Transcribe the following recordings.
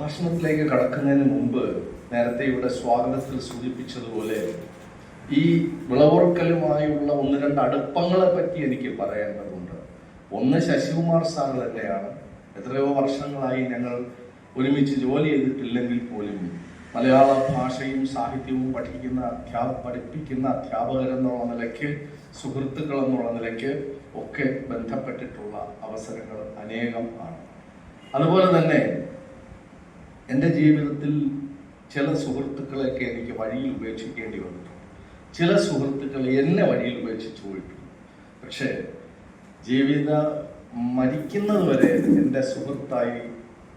പ്രഭാഷണത്തിലേക്ക് കടക്കുന്നതിന് മുമ്പ് നേരത്തെ ഇവിടെ സ്വാഗതത്തിൽ സൂചിപ്പിച്ചതുപോലെ ഈ വിളവുറക്കലുമായുള്ള ഒന്ന് രണ്ട് അടുപ്പങ്ങളെ പറ്റി എനിക്ക് പറയേണ്ടതുണ്ട്. ഒന്ന് ശശികുമാർ സാർ തന്നെയാണ്. എത്രയോ വർഷങ്ങളായി ഞങ്ങൾ ഒരുമിച്ച് ജോലി ചെയ്തിട്ടില്ലെങ്കിൽ പോലും മലയാള ഭാഷയും സാഹിത്യവും പഠിക്കുന്ന അധ്യാ പഠിപ്പിക്കുന്ന അധ്യാപകരെന്നുള്ള നിലയ്ക്ക് സുഹൃത്തുക്കൾ എന്നുള്ള നിലയ്ക്ക് ഒക്കെ ബന്ധപ്പെട്ടിട്ടുള്ള അവസരങ്ങൾ അനേകം ആണ്. അതുപോലെ തന്നെ എന്റെ ജീവിതത്തിൽ ചില സുഹൃത്തുക്കളെയൊക്കെ എനിക്ക് വഴിയിൽ ഉപേക്ഷിക്കേണ്ടി വന്നിട്ടുണ്ട്. ചില സുഹൃത്തുക്കൾ എന്നെ വഴിയിൽ ഉപേക്ഷിച്ചു പോയിട്ടുണ്ട്. പക്ഷേ ജീവിത മരിക്കുന്നതുവരെ എന്റെ സുഹൃത്തായി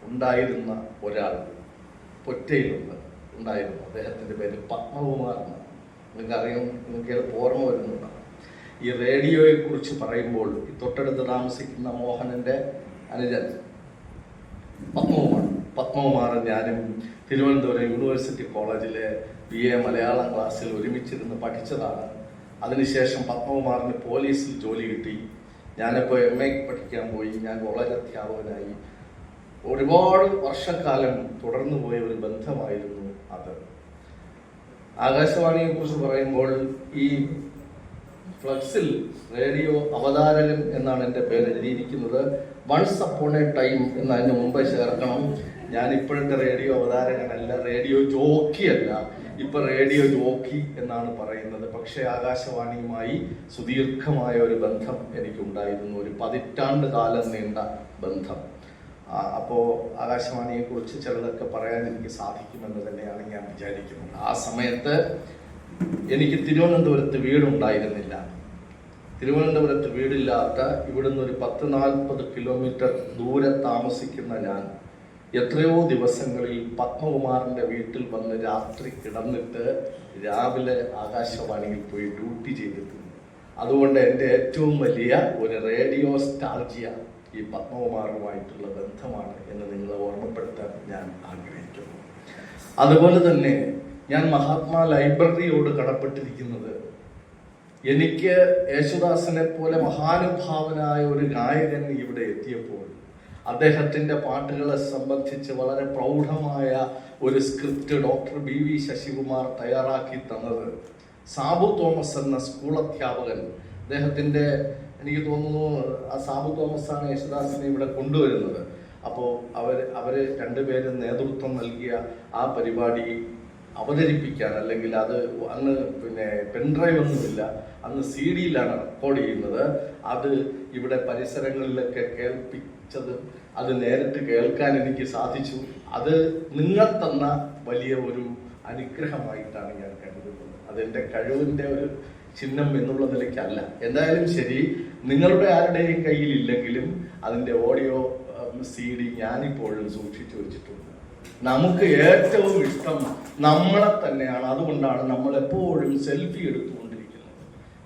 ഉണ്ടായിരുന്ന ഒരാൾ പൊറ്റയിലുണ്ട് ഉണ്ടായിരുന്നു. അദ്ദേഹത്തിന്റെ പേര് പത്മകുമാർ എന്നാണ് നിങ്ങൾക്കറിയാം നിങ്ങൾക്ക് ഓർമ്മ വരുന്നുണ്ടാണ് ഈ റേഡിയോയെക്കുറിച്ച് പറയുമ്പോൾ ഈ തൊട്ടടുത്ത് താമസിക്കുന്ന മോഹനന്റെ അനുജൻ പത്മകുമാർ. പത്മകുമാർ ഞാനും തിരുവനന്തപുരം യൂണിവേഴ്സിറ്റി കോളേജിലെ ബി എ മലയാളം ക്ലാസ്സിൽ ഒരുമിച്ചിരുന്ന് പഠിച്ചതാണ്. അതിനുശേഷം പത്മകുമാറിന് പോലീസിൽ ജോലി കിട്ടി. ഞാനിപ്പോൾ എം എ പഠിക്കാൻ പോയി. ഞാൻ കോളേജ് അധ്യാപകനായി. ഒരുപാട് വർഷക്കാലം തുടർന്നു പോയ ഒരു ബന്ധമായിരുന്നു അത്. ആകാശവാണിയെ കുറിച്ച് പറയുമ്പോൾ ഈ ഫ്ലക്സിൽ റേഡിയോ അവതാരകൻ എന്നാണ് എന്റെ പേര് എഴുതിയിരിക്കുന്നത്. വൺസ് അപ്പോൺ എ ടൈം എന്ന് അതിന് മുമ്പ് ചേർക്കണം. ഞാൻ ഇപ്പോഴത്തെ റേഡിയോ അവതാരകനല്ല റേഡിയോ ജോക്കി അല്ല ഇപ്പൊ റേഡിയോ ജോക്കി എന്നാണ് പറയുന്നത്. പക്ഷെ ആകാശവാണിയുമായി സുദീർഘമായ ഒരു ബന്ധം എനിക്കുണ്ടായിരുന്നു. ഒരു പതിറ്റാണ്ട് കാലം നീണ്ട ബന്ധം. അപ്പോ ആകാശവാണിയെ കുറിച്ച് ചിലതൊക്കെ പറയാൻ എനിക്ക് സാധിക്കുമെന്ന് തന്നെയാണ് ഞാൻ വിചാരിക്കുന്നത് ആ സമയത്ത് എനിക്ക് തിരുവനന്തപുരത്ത് വീടുണ്ടായിരുന്നില്ല. തിരുവനന്തപുരത്ത് വീടില്ലാത്ത ഇവിടുന്ന് ഒരു പത്ത് നാൽപ്പത് കിലോമീറ്റർ ദൂരെ താമസിക്കുന്ന ഞാൻ എത്രയോ ദിവസങ്ങളിൽ പത്മകുമാറിന്റെ വീട്ടിൽ വന്ന് രാത്രി കിടന്നിട്ട് രാവിലെ ആകാശവാണിയിൽ പോയി ഡ്യൂട്ടി ചെയ്തിട്ടുണ്ട്. അതുകൊണ്ട് എന്റെ ഏറ്റവും വലിയ ഒരു റേഡിയോ സ്റ്റാർജിയ ഈ പത്മകുമാറുമായിട്ടുള്ള ബന്ധമാണ് എന്ന് നിങ്ങളെ ഓർമ്മപ്പെടുത്താൻ ഞാൻ ആഗ്രഹിക്കുന്നു. അതുപോലെ തന്നെ ഞാൻ മഹാത്മാ ലൈബ്രറിയോട് കടപ്പെട്ടിരിക്കുന്നത് എനിക്ക് യേശുദാസിനെ പോലെ മഹാനുഭാവനായ ഒരു ഗായകൻ ഇവിടെ എത്തിയപ്പോൾ അദ്ദേഹത്തിന്റെ പാട്ടുകളെ സംബന്ധിച്ച് വളരെ പ്രൗഢമായ ഒരു script doctor B V Sasikumar തയ്യാറാക്കി തന്നത്. സാബു തോമസ് എന്ന സ്കൂൾ അധ്യാപകൻ അദ്ദേഹത്തിന്റെ എനിക്ക് തോന്നുന്നു ആ സാബു തോമസ് ആണ് യേശുദാസിനെ ഇവിടെ കൊണ്ടുവരുന്നത്. അപ്പോൾ അവർ അവർ രണ്ടുപേരും നേതൃത്വം നൽകിയ ആ പരിപാടി അവതരിപ്പിക്കാൻ അല്ലെങ്കിൽ അത് അന്ന് പിന്നെ പെൻഡ്രൈവ് ഒന്നുമില്ല അന്ന് സി ഡിയിലാണ് റെക്കോർഡ് ചെയ്യുന്നത്. അത് ഇവിടെ പരിസരങ്ങളിലൊക്കെ കേൾപ്പിച്ചത് അത് നേരിട്ട് കേൾക്കാൻ എനിക്ക് സാധിച്ചു. അത് നിങ്ങൾ തന്ന വലിയ ഒരു അനുഗ്രഹമായിട്ടാണ് ഞാൻ കരുതുന്നത്. അതെന്റെ കഴിവിന്റെ ഒരു ചിഹ്നം എന്നുള്ള നിലയ്ക്കല്ല. എന്തായാലും ശരി നിങ്ങളുടെ ആരുടെയും കയ്യിൽ ഇല്ലെങ്കിലും അതിന്റെ ഓഡിയോ സി ഡി ഞാനിപ്പോഴും സൂക്ഷിച്ചു വെച്ചിട്ടുണ്ട്. നമുക്ക് ഏറ്റവും ഇഷ്ടം നമ്മളെ തന്നെയാണ്. അതുകൊണ്ടാണ് നമ്മൾ എപ്പോഴും സെൽഫി എടുത്തുകൊണ്ടിരിക്കുന്നത്.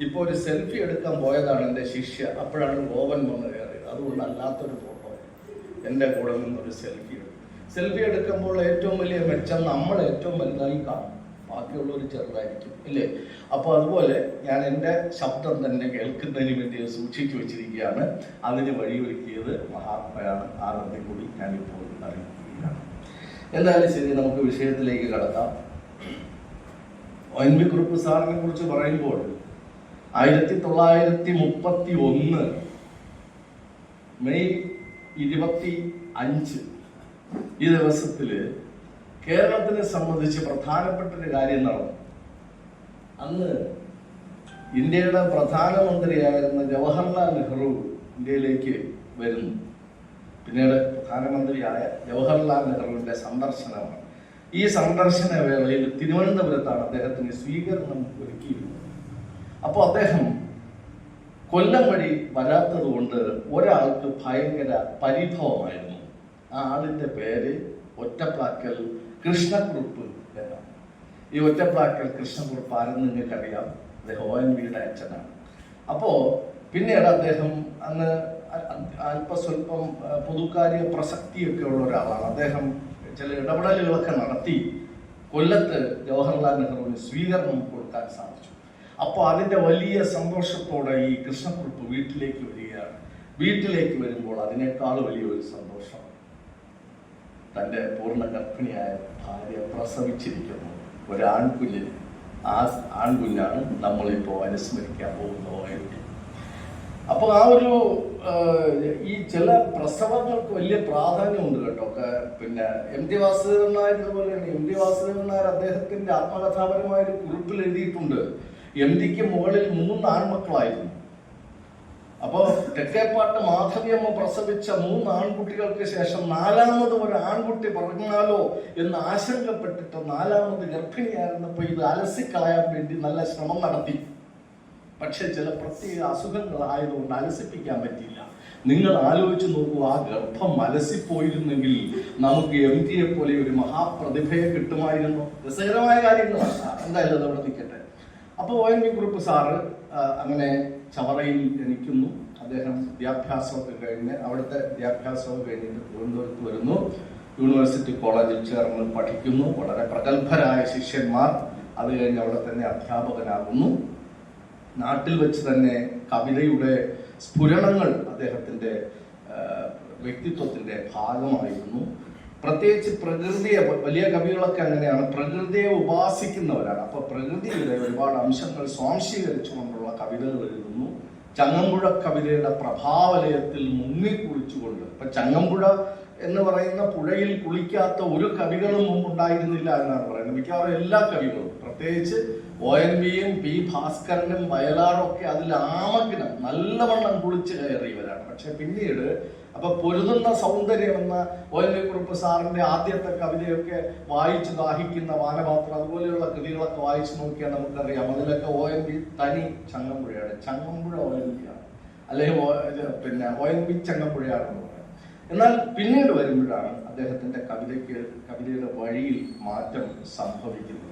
ഇപ്പോൾ ഒരു സെൽഫി എടുക്കാൻ പോയതാണ് എന്റെ ശിഷ്യ. അപ്പോഴാണ് ഗോവൻ വന്ന് കയറിയത്. അതുകൊണ്ട് അല്ലാത്തൊരു ഫോട്ടോ എന്റെ കൂടെ നിന്നൊരു സെൽഫി എടുക്കും. സെൽഫി എടുക്കുമ്പോൾ ഏറ്റവും വലിയ മെച്ചം നമ്മൾ ഏറ്റവും വലുതായി കാണും. ബാക്കിയുള്ളവർ ചെറുതായിരിക്കും ഇല്ലേ? അപ്പോൾ അതുപോലെ ഞാൻ എന്റെ ശബ്ദം തന്നെ കേൾക്കുന്നതിന് വേണ്ടി സൂക്ഷിച്ചു വെച്ചിരിക്കുകയാണ്. അതിന് വഴിയൊരുക്കിയത് മഹാത്മയാണ്. ആ നന്ദി കൂടി ഞാനിപ്പോൾ അറിയിക്കുകയാണ്. എന്തായാലും ശരി നമുക്ക് വിഷയത്തിലേക്ക് കടക്കാം. എൻ വി കുറുപ്പ് സാറിനെ കുറിച്ച് പറയുമ്പോൾ ആയിരത്തി തൊള്ളായിരത്തി മുപ്പത്തി ഒന്ന് മെയ് ഇരുപത്തി അഞ്ച് ഈ ദിവസത്തിൽ കേരളത്തിനെ സംബന്ധിച്ച് പ്രധാനപ്പെട്ട ഒരു കാര്യം നടന്നു. അന്ന് ഇന്ത്യയുടെ പ്രധാനമന്ത്രിയായിരുന്ന ജവഹർലാൽ നെഹ്റു ഇന്ത്യയിലേക്ക് വരുന്നു. പിന്നീട് പ്രധാനമന്ത്രിയായ ജവഹർലാൽ നെഹ്റുവിന്റെ സന്ദർശനമാണ്. ഈ സന്ദർശന വേളയിൽ തിരുവനന്തപുരത്താണ് അദ്ദേഹത്തിന് സ്വീകരണം ഒരുക്കിയിരുന്നത്. അപ്പോൾ അദ്ദേഹം കൊല്ലം വഴി വരാത്തത് കൊണ്ട് ഒരാൾക്ക് ഭയങ്കര പരിഭവമായിരുന്നു. ആ ആളിന്റെ പേര് ഒറ്റപ്ലാക്കൽ കൃഷ്ണക്കുറുപ്പ് എന്നാണ്. ഈ ഒറ്റപ്ലാക്കൽ കൃഷ്ണക്കുറുപ്പ് ആരെന്ന് നിങ്ങൾക്കറിയാം? അദ്ദേഹം ഒ എൻ വിയുടെ അച്ഛനാണ് അപ്പോ പിന്നീട് അദ്ദേഹം അന്ന് അല്പസ്വല്പം പൊതുക്കാര്യ പ്രസക്തിയൊക്കെ ഉള്ള ഒരാളാണ്. അദ്ദേഹം ചില ഇടപെടലുകളൊക്കെ നടത്തി കൊല്ലത്ത് ജവഹർലാൽ നെഹ്റുവിന് സ്വീകരണം കൊടുക്കാൻ സാധിച്ചു. അപ്പോൾ അതിന്റെ വലിയ സന്തോഷത്തോടെ ഈ കൃഷ്ണക്കുറിപ്പ് വീട്ടിലേക്ക് വരികയാണ്. വീട്ടിലേക്ക് വരുമ്പോൾ അതിനേക്കാൾ വലിയൊരു സന്തോഷം. തന്റെ പൂർണ ഗർഭിണിയായ ഭാര്യ പ്രസവിച്ചിരിക്കുന്നു. ഒരു ആൺകുഞ്ഞിന് ആ ആൺകുഞ്ഞാണ് നമ്മളിപ്പോൾ അനുസ്മരിക്കാൻ പോകുന്ന ഓയൽറ്റി അപ്പോൾ ആ ഒരു ഈ ചില പ്രസവങ്ങൾക്ക് വലിയ പ്രാധാന്യമുണ്ട് കേട്ടോ. പിന്നെ എം ടി വാസുദേവൻ നായർ ഇതുപോലെയാണ്. എം ടി വാസുദേവൻ നായർ അദ്ദേഹത്തിന്റെ ആത്മകഥാപരമായ ഒരു കുറിപ്പിൽ എഴുതിയിട്ടുണ്ട്. എം ഡിക്ക് മുകളിൽ മൂന്ന് ആൺമക്കളായിരുന്നു അപ്പോ തെക്കേപ്പാട്ട് മാധവിയമ്മ പ്രസവിച്ച മൂന്ന് ആൺകുട്ടികൾക്ക് ശേഷം നാലാമത് ഒരു ആൺകുട്ടി പറഞ്ഞാലോ എന്ന് ആശങ്കപ്പെട്ടിട്ട് നാലാമത് ഗർഭിണിയായിരുന്നപ്പോ ഇത് അലസിക്കളയാൻ വേണ്ടി നല്ല ശ്രമം നടത്തി. പക്ഷെ ചില പ്രത്യേക അസുഖങ്ങളായതുകൊണ്ട് അലസിപ്പിക്കാൻ പറ്റിയില്ല. നിങ്ങൾ ആലോചിച്ച് നോക്കൂ ആ ഗർഭം അലസിപ്പോയിരുന്നെങ്കിൽ നമുക്ക് എം ജിയെ പോലെ ഒരു മഹാപ്രതിഭയെ കിട്ടുമായിരുന്നു. രസകരമായ കാര്യങ്ങളാണ്. എന്തായാലും അവിടെ നിൽക്കട്ടെ. അപ്പോൾ O N V Kurup sir അങ്ങനെ ചവറയിൽ ജനിക്കുന്നു. അദ്ദേഹം വിദ്യാഭ്യാസമൊക്കെ കഴിഞ്ഞ് അവിടുത്തെ വിദ്യാഭ്യാസമൊക്കെ കഴിഞ്ഞിട്ട് തിരുവനന്തപുരത്ത് വരുന്നു. യൂണിവേഴ്സിറ്റി കോളേജിൽ ചേർന്ന് പഠിക്കുന്നു. വളരെ പ്രഗത്ഭരായ ശിഷ്യന്മാർ. അത് കഴിഞ്ഞ് അവിടെ തന്നെ അധ്യാപകനാകുന്നു. നാട്ടിൽ വെച്ച് തന്നെ കവിതയുടെ സ്ഫുരണങ്ങൾ അദ്ദേഹത്തിന്റെ വ്യക്തിത്വത്തിന്റെ ഭാഗമായിരുന്നു. പ്രത്യേകിച്ച് പ്രകൃതിയെ വലിയ കവികളൊക്കെ അങ്ങനെയാണ്. പ്രകൃതിയെ ഉപാസിക്കുന്നവരാണ്. അപ്പൊ പ്രകൃതിയുടെ ഒരുപാട് അംശങ്ങൾ സ്വാംശീകരിച്ചുകൊണ്ടുള്ള കവിതകൾ എഴുതുന്നു. ചങ്ങമ്പുഴ കവിതയുടെ പ്രഭാവലയത്തിൽ മുങ്ങി കുളിച്ചുകൊണ്ട് ഇപ്പൊ ചങ്ങമ്പുഴ എന്ന് പറയുന്ന പുഴയിൽ കുളിക്കാത്ത ഒരു കവികളും മുമ്പ് ഉണ്ടായിരുന്നില്ല എന്നാണ് പറയുന്നത്. മിക്കവാറും എല്ലാ കവികളും. പ്രത്യേകിച്ച് ഒ എൻ വിയും പി ഭാസ്കരനും വയലാറും ഒക്കെ അതിൽ ആമഗ്നം നല്ലവണ്ണം കുളിച്ച് കയറിയവരാണ്. പക്ഷെ പിന്നീട് അപ്പൊ പൊരുതുന്ന സൗന്ദര്യം എന്ന ഒ എൻ വി കുറുപ്പ് സാറിന്റെ ആദ്യത്തെ കവിതയൊക്കെ വായിച്ചു ദാഹിക്കുന്ന വാനപാത്രം അതുപോലെയുള്ള കൃതികളൊക്കെ വായിച്ചു നോക്കിയാൽ നമുക്കറിയാം. അതിലൊക്കെ ഒ എൻ വി തനി ചങ്ങമ്പുഴയാണ്. ചങ്ങമ്പുഴ ഒ എൻ വി ആണ്. അല്ലെങ്കിൽ പിന്നെ ഒ എൻ വി ചങ്ങമ്പുഴയാണെന്ന് പറയാം. എന്നാൽ പിന്നീട് വരുമ്പോഴാണ് അദ്ദേഹത്തിന്റെ കവിതയ്ക്ക് കവിതയുടെ വഴിയിൽ മാറ്റം സംഭവിക്കുന്നത്.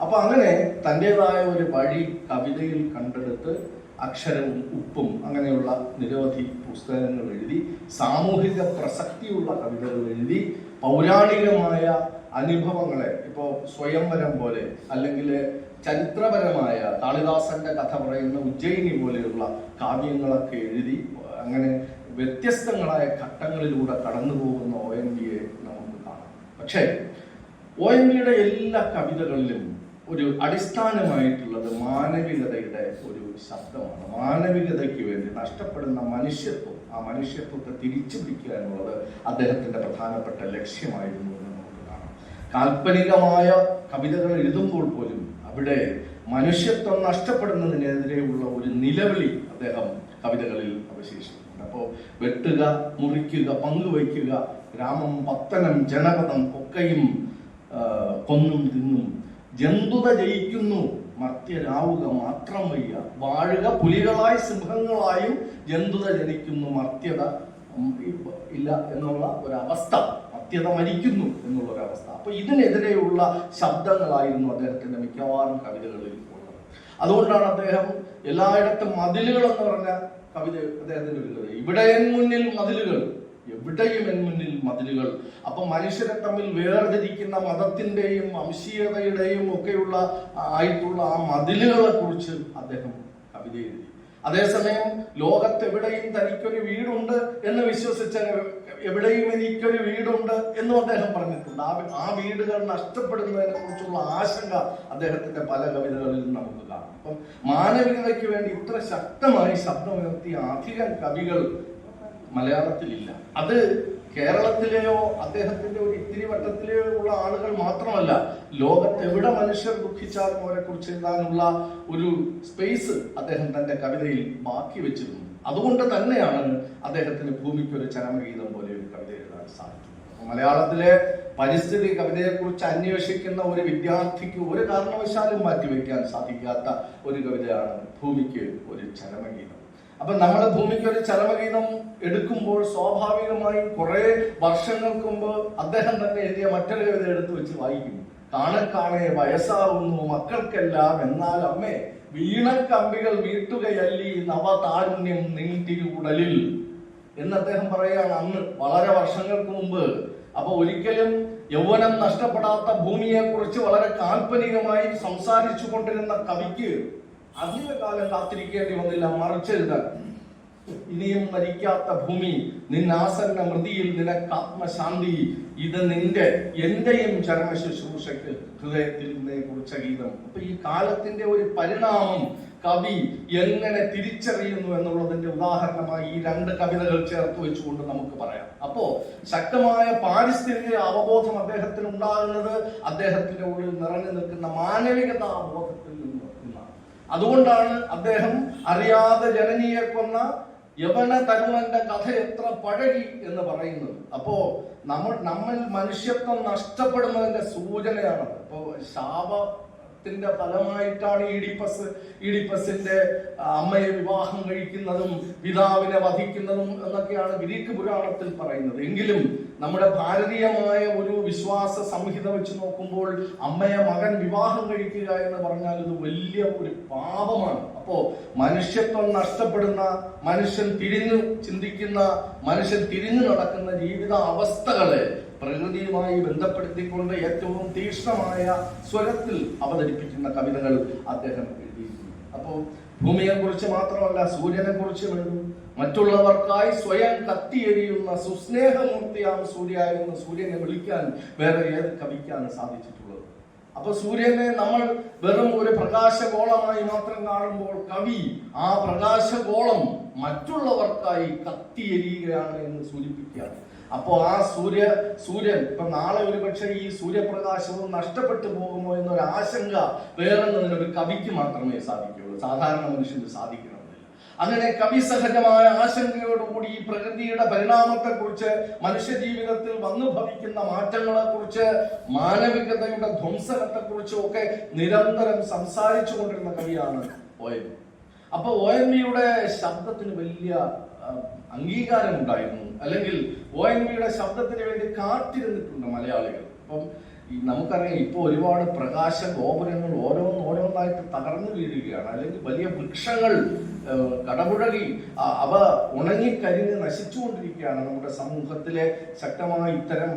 അപ്പൊ അങ്ങനെ തന്റെതായ ഒരു വഴി കവിതയിൽ കണ്ടെടുത്ത് അക്ഷരവും ഉപ്പും അങ്ങനെയുള്ള നിരവധി പുസ്തകങ്ങൾ എഴുതി സാമൂഹിക പ്രസക്തിയുള്ള കവിതകൾ എഴുതി പൗരാണികമായ അനുഭവങ്ങളെ ഇപ്പോൾ സ്വയംവരം പോലെ അല്ലെങ്കിൽ ചരിത്രപരമായ കാളിദാസന്റെ കഥ പറയുന്ന ഉജ്ജയിനി പോലെയുള്ള കാവ്യങ്ങളൊക്കെ എഴുതി അങ്ങനെ വ്യത്യസ്തങ്ങളായ ഘട്ടങ്ങളിലൂടെ കടന്നു പോകുന്ന ഒ എൻ വിയെ നമുക്ക് കാണാം. പക്ഷേ ഒ എൻ വിയുടെ എല്ലാ കവിതകളിലും ഒരു അടിസ്ഥാനമായിട്ടുള്ളത് മാനവികതയുടെ ഒരു ശബ്ദമാണ്. മാനവികതയ്ക്ക് വേണ്ടി നഷ്ടപ്പെടുന്ന മനുഷ്യത്വം ആ മനുഷ്യത്വത്തെ തിരിച്ചു പിടിക്കുക എന്നുള്ളത് അദ്ദേഹത്തിന്റെ പ്രധാനപ്പെട്ട ലക്ഷ്യമായിരുന്നു എന്ന് നമുക്ക് കാണാം. കാൽപ്പനികമായ കവിതകൾ എഴുതുമ്പോൾ പോലും അവിടെ മനുഷ്യത്വം നഷ്ടപ്പെടുന്നതിനെതിരെയുള്ള ഒരു നിലവിളി അദ്ദേഹം കവിതകളിൽ അവശേഷിക്കുന്നുണ്ട് അപ്പോൾ വെട്ടുക മുറിക്കുക പങ്കുവയ്ക്കുക ഗ്രാമം പത്തനം ജനപദം കൊക്കയും കൊന്നും തിന്നും ജന്തുത ജയിക്കുന്നു. മർത്യരാവുക മാത്രം വയ്യ. വാഴുക പുലികളായി സിംഹങ്ങളായും ജന്തുത ജനിക്കുന്നു. മർത്യത ഇല്ല എന്നുള്ള ഒരവസ്ഥ. മർത്യത മരിക്കുന്നു എന്നുള്ള ഒരവസ്ഥ. അപ്പൊ ഇതിനെതിരെയുള്ള ശബ്ദങ്ങളായിരുന്നു അദ്ദേഹത്തിന്റെ മിക്കവാറും കവിതകളിൽ ഉള്ളത്. അതുകൊണ്ടാണ് അദ്ദേഹം എല്ലായിടത്തും മതിലുകൾ എന്ന് പറഞ്ഞ കവിത അദ്ദേഹത്തിന്റെ ഇവിടെ മുന്നിൽ മതിലുകൾ. എവിടെയും എൻ മുന്നിൽ മതിലുകൾ. അപ്പൊ മനുഷ്യരെ തമ്മിൽ വേർതിരിക്കുന്ന മതത്തിന്റെയും വംശീയതയുടെയും ഒക്കെയുള്ള ആയിട്ടുള്ള ആ മതിലുകളെ കുറിച്ച് അദ്ദേഹം കവിത എഴുതി. അതേസമയം ലോകത്തെവിടെയും തനിക്കൊരു വീടുണ്ട് എന്ന് വിശ്വസിച്ച എവിടെയും എനിക്കൊരു വീടുണ്ട് എന്നും അദ്ദേഹം പറഞ്ഞിട്ടുണ്ട്. ആ ആ വീടുകൾ നഷ്ടപ്പെടുന്നതിനെ കുറിച്ചുള്ള ആശങ്ക അദ്ദേഹത്തിന്റെ പല കവിതകളിൽ നമുക്ക് കാണാം. അപ്പം മാനവികതയ്ക്ക് വേണ്ടി ഇത്ര ശക്തമായി ശബ്ദമുയർത്തിയ അധികം കവികൾ മലയാളത്തിലില്ല. അത് കേരളത്തിലെയോ അദ്ദേഹത്തിന്റെ ഒരു ഇത്തിരി വട്ടത്തിലെയോ ഉള്ള ആളുകൾ മാത്രമല്ല ലോകത്തെവിടെ മനുഷ്യർ ദുഃഖിച്ചാലും അവരെ കുറിച്ച് എഴുതാനുള്ള ഒരു സ്പേസ് അദ്ദേഹം തന്റെ കവിതയിൽ ബാക്കി വെച്ചിരുന്നു. അതുകൊണ്ട് തന്നെയാണ് അദ്ദേഹത്തിന് ഭൂമിക്ക് ഒരു ചരമഗീതം പോലെ ഒരു കവിത എഴുതാൻ സാധിക്കുന്നത്. മലയാളത്തിലെ പരിസ്ഥിതി കവിതയെക്കുറിച്ച് അന്വേഷിക്കുന്ന ഒരു വിദ്യാർത്ഥിക്ക് ഒരു കാരണവശാലും മാറ്റിവെക്കാൻ സാധിക്കാത്ത ഒരു കവിതയാണ് ഭൂമിക്ക് ഒരു ചരമഗീതം. അപ്പൊ നമ്മുടെ ഭൂമിക്ക് ഒരു ചരമഗീതം എടുക്കുമ്പോൾ സ്വാഭാവികമായി കുറെ വർഷങ്ങൾക്ക് മുമ്പ് അദ്ദേഹം തന്നെ എഴുതിയ മറ്റൊരു കവിത എടുത്തു വെച്ച് വായിക്കുന്നു. കാണക്കാണെ കാണെ വയസ്സാവുന്നു മക്കൾക്കെല്ലാം എന്നാൽ അമ്മേ വീണക്കമ്പികൾ വീട്ടുകയല്ലി നവതാരുണ്യം നീട്ടിരുടലിൽ എന്ന് അദ്ദേഹം പറയുകയാണ് അന്ന് വളരെ വർഷങ്ങൾക്ക് മുമ്പ്. അപ്പൊ ഒരിക്കലും യൗവനം നഷ്ടപ്പെടാത്ത ഭൂമിയെ കുറിച്ച് വളരെ കാൽപ്പനികമായി സംസാരിച്ചു കൊണ്ടിരുന്ന കവിക്ക് അധികകാലം കാത്തിരിക്കേണ്ടി വന്നില്ല മറിച്ച് ഇനിയും മരിക്കാത്ത ഭൂമി നിന്നാസന്ന മൃതിയിൽ നിനക്കാത്മശാന്തി ഇത് നിന്റെ എന്റെയും ചരമ ശുശ്രൂഷയ്ക്ക് ഹൃദയത്തിൽ നിന്നെ കുറിച്ച ഗീതം. അപ്പൊ ഈ കാലത്തിന്റെ ഒരു പരിണാമം കവി എങ്ങനെ തിരിച്ചറിയുന്നു എന്നുള്ളതിന്റെ ഉദാഹരണമായി ഈ രണ്ട് കവിതകൾ ചേർത്ത് വെച്ചുകൊണ്ട് നമുക്ക് പറയാം. അപ്പോ ശക്തമായ പാരിസ്ഥിതിക അവബോധം അദ്ദേഹത്തിന് ഉണ്ടാകുന്നത് അദ്ദേഹത്തിന്റെ ഉള്ളിൽ നിറഞ്ഞു നിൽക്കുന്ന മാനവികതാ ബോധത്തിൽ അതുകൊണ്ടാണ് അദ്ദേഹം അറിയാതെ ജനനിയെ കൊന്ന യവന തരുവന്റെ കഥ എത്ര പഴകി എന്ന് പറയുന്നത്. അപ്പോ നമ്മൾ നമ്മൾ മനുഷ്യത്വം നഷ്ടപ്പെടുന്നതിന്റെ അപ്പോ ഇപ്പോ ശാപത്തിന്റെ ഫലമായിട്ടാണ് ഈഡിപ്പസ് ഈഡിപ്പസിന്റെ അമ്മയെ വിവാഹം കഴിക്കുന്നതും പിതാവിനെ വധിക്കുന്നതും എന്നൊക്കെയാണ് ഗ്രീക്ക് പുരാണത്തിൽ പറയുന്നത്. എങ്കിലും നമ്മുടെ ഭാരതീയമായ ഒരു വിശ്വാസ സംഹിത വെച്ച് നോക്കുമ്പോൾ അമ്മയെ മകൻ വിവാഹം കഴിക്കുക എന്ന് പറഞ്ഞാൽ ഇത് വലിയ ഒരു പാപമാണ്. അപ്പോ മനുഷ്യത്വം നഷ്ടപ്പെടുന്ന മനുഷ്യൻ തിരിഞ്ഞു ചിന്തിക്കുന്ന മനുഷ്യൻ തിരിഞ്ഞു നടക്കുന്ന ജീവിത അവസ്ഥകളെ പ്രകൃതിയുമായി ബന്ധപ്പെടുത്തിക്കൊണ്ട് ഏറ്റവും തീക്ഷ്ണമായ സ്വരത്തിൽ അവതരിപ്പിക്കുന്ന കവിതകൾ അദ്ദേഹം എഴുതിയിട്ടുണ്ട്. അപ്പോൾ ഭൂമിയെ കുറിച്ച് മാത്രമല്ല സൂര്യനെ കുറിച്ചും എഴുതും മറ്റുള്ളവർക്കായി സ്വയം കത്തിയെരിയുന്ന സുസ്നേഹമൂർത്തിയാം സൂര്യ എന്ന് സൂര്യനെ വിളിക്കാൻ വേറെ ഏത് കവിക്കാണ് സാധിച്ചിട്ടുള്ളത്? അപ്പൊ സൂര്യനെ നമ്മൾ വെറും ഒരു പ്രകാശഗോളമായി മാത്രം കാണുമ്പോൾ കവി ആ പ്രകാശഗോളം മറ്റുള്ളവർക്കായി കത്തിയെരിയുകയാണ് എന്ന് സൂചിപ്പിക്കുകയാണ്. അപ്പോ ആ സൂര്യ സൂര്യൻ ഇപ്പൊ നാളെ ഒരു പക്ഷേ ഈ സൂര്യപ്രകാശവും നഷ്ടപ്പെട്ടു പോകുമോ എന്നൊരു ആശങ്ക വേറെന്നതിന് ഒരു കവിക്ക് മാത്രമേ സാധിക്കുകയുള്ളൂ. സാധാരണ മനുഷ്യന് സാധിക്കണമെന്നില്ല. അങ്ങനെ കവി സഹജമായ ആശങ്കയോടുകൂടി ഈ പ്രകൃതിയുടെ പരിണാമത്തെ കുറിച്ച് മനുഷ്യ ജീവിതത്തിൽ വന്നു ഭവിക്കുന്ന മാറ്റങ്ങളെ കുറിച്ച് മാനവികതയുടെ ധ്വംസനത്തെ കുറിച്ചും ഒക്കെ നിരന്തരം സംസാരിച്ചു കൊണ്ടിരുന്ന കവിയാണ് ഒ എൻ അപ്പൊ ഒ എൻ വിയുടെ ശബ്ദത്തിന് വലിയ അംഗീകാരം ഉണ്ടായിരുന്നു. അല്ലെങ്കിൽ ഒ എൻ വിയുടെ ശബ്ദത്തിന് വേണ്ടി കാത്തിരുന്നിട്ടുണ്ട് മലയാളികൾ. അപ്പം നമുക്കറിയാം ഇപ്പോൾ ഒരുപാട് പ്രകാശ ഗോപുരങ്ങൾ ഓരോന്ന് ഓരോന്നായിട്ട് തകർന്നു വീഴുകയാണ്. അല്ലെങ്കിൽ വലിയ വൃക്ഷങ്ങൾ കടപുഴകി അവ ഉണങ്ങിക്കരിഞ്ഞ് നശിച്ചുകൊണ്ടിരിക്കുകയാണ് നമ്മുടെ സമൂഹത്തിലെ ശക്തമായ ഇത്തരം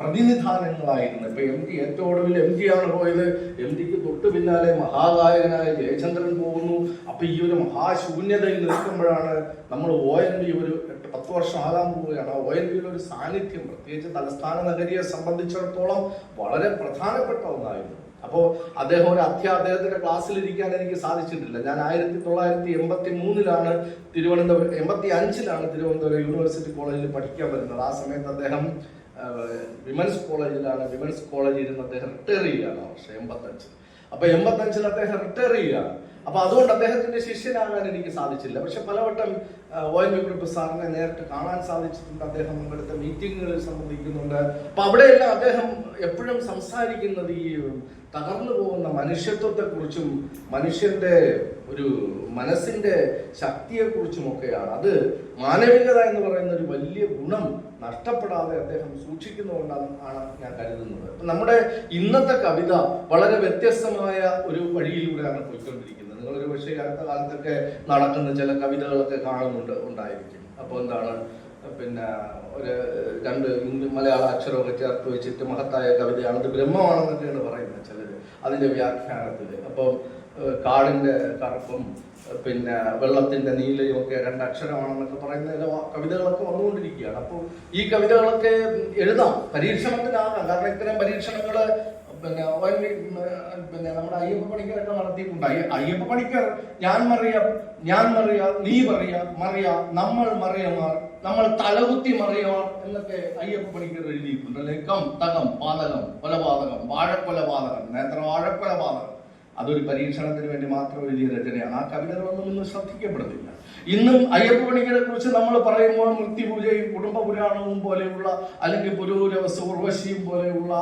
പ്രതിനിധാനങ്ങളായിരുന്നു ഇപ്പൊ എം ടി ഏറ്റവും ഒടുവിൽ എം ടി ആണ് പോയത്. എം ടിക്ക് തൊട്ടു പിന്നാലെ മഹാഗായകനായ ജയചന്ദ്രൻ പോകുന്നു. അപ്പൊ ഈ ഒരു മഹാശൂന്യതയിൽ നിൽക്കുമ്പോഴാണ് നമ്മൾ ഒ എൻ വി ഒരു എട്ട് പത്ത് വർഷം ആകാൻ പോവുകയാണ് ഒ എൻ വിയുടെ ഒരു സാന്നിധ്യം പ്രത്യേകിച്ച് തലസ്ഥാന നഗരിയെ സംബന്ധിച്ചിടത്തോളം വളരെ പ്രധാനപ്പെട്ട ഒന്നായിരുന്നു. അപ്പോ അദ്ദേഹം ഒരു അധ്യാ അദ്ദേഹത്തിന്റെ ക്ലാസ്സിൽ ഇരിക്കാൻ എനിക്ക് സാധിച്ചിട്ടില്ല. ഞാൻ ആയിരത്തി തൊള്ളായിരത്തി എൺപത്തി മൂന്നിലാണ് തിരുവനന്തപുരം എൺപത്തി അഞ്ചിലാണ് തിരുവനന്തപുരം യൂണിവേഴ്സിറ്റി കോളേജിൽ പഠിക്കാൻ വരുന്നത്. ആ സമയത്ത് അദ്ദേഹം വിമൻസ് കോളേജിലാണ് വിമൻസ് കോളേജിൽ ഇരുന്ന് അദ്ദേഹം റിട്ടയർ ചെയ്യുകയാണ് പക്ഷേ വർഷം എൺപത്തഞ്ച് അപ്പൊ എൺപത്തഞ്ചിൽ അദ്ദേഹം റിട്ടയർ ചെയ്യുകയാണ് അപ്പൊ അതുകൊണ്ട് അദ്ദേഹത്തിന്റെ ശിഷ്യനാകാൻ എനിക്ക് സാധിച്ചില്ല. പക്ഷെ പലവട്ടം ഒ എൻ വി കുറിപ്പ് സാറിനെ നേരിട്ട് കാണാൻ സാധിച്ചിട്ടുണ്ട്. അദ്ദേഹം പങ്കെടുത്ത മീറ്റിങ്ങുകളിൽ സംബന്ധിക്കുന്നുണ്ട്. അപ്പൊ അവിടെയെല്ലാം അദ്ദേഹം എപ്പോഴും സംസാരിക്കുന്നത് ഈ തകർന്നു പോകുന്ന മനുഷ്യത്വത്തെക്കുറിച്ചും മനുഷ്യന്റെ ഒരു മനസ്സിന്റെ ശക്തിയെ കുറിച്ചുമൊക്കെയാണ് അത് മാനവികത എന്ന് പറയുന്ന ഒരു വലിയ ഗുണം നഷ്ടപ്പെടാതെ അദ്ദേഹം സൂക്ഷിക്കുന്നതുകൊണ്ടാണ് ആണ് ഞാൻ കരുതുന്നത്. നമ്മുടെ ഇന്നത്തെ കവിത വളരെ വ്യത്യസ്തമായ ഒരു വഴിയിലൂടെയാണ് പോയിക്കൊണ്ടിരിക്കുന്നത്. നിങ്ങൾ ഒരു പക്ഷേ അടുത്ത കാലത്തൊക്കെ നടക്കുന്ന ചില കവിതകളൊക്കെ കാണുന്നുണ്ട് ഉണ്ടായിരിക്കും. അപ്പോൾ എന്താണ്? പിന്നെ ഒരു രണ്ട് മലയാള അക്ഷരമൊക്കെ ചേർത്ത് വെച്ചിട്ട് മഹത്തായ കവിതയാണ്. അത് ബ്രഹ്മമാണെന്നൊക്കെയാണ് പറയുന്നത് ചിലർ അതിന്റെ വ്യാഖ്യാനത്തിൽ അപ്പം കാടിന്റെ കറുപ്പും പിന്നെ വെള്ളത്തിന്റെ നീലയും ഒക്കെ രണ്ട് അക്ഷരമാണെന്നൊക്കെ പറയുന്ന കവിതകളൊക്കെ വന്നുകൊണ്ടിരിക്കുകയാണ്. അപ്പോൾ ഈ കവിതകളൊക്കെ എഴുതാം പരീക്ഷണത്തിനാകാം കാരണം ഇത്തരം പരീക്ഷണങ്ങൾ പിന്നെ പിന്നെ നമ്മുടെ അയ്യപ്പ പണിക്കരൊക്കെ നടത്തിയിട്ടുണ്ട്. അയ്യ- അയ്യപ്പ പണിക്കർ ഞാൻ മറിയ ഞാൻ മറിയ നീ മറിയ മറിയ നമ്മൾ മറിയമാർ നമ്മൾ തലകുത്തി മറിയമാർ എന്നൊക്കെ അയ്യപ്പ പണിക്കർ എഴുതിയിട്ടുണ്ട്. അല്ലെ കം തകം പാതകം കൊലപാതകം വാഴക്കൊലപാതകം നേത്ര വാഴക്കൊലപാതകം. അതൊരു പരീക്ഷണത്തിന് വേണ്ടി മാത്രം എഴുതിയ രചനയാണ് ആ കവിതകളൊന്നും ഇന്ന് ശ്രദ്ധിക്കപ്പെടുന്നില്ല. ഇന്നും അയ്യപ്പണികളെ കുറിച്ച് നമ്മൾ പറയുമ്പോൾ മൃത്യുപൂജയും കുടുംബ പുരാണവും പോലെയുള്ള അല്ലെങ്കിൽ പുരൂരവസ് ഉർവശിയും പോലെയുള്ള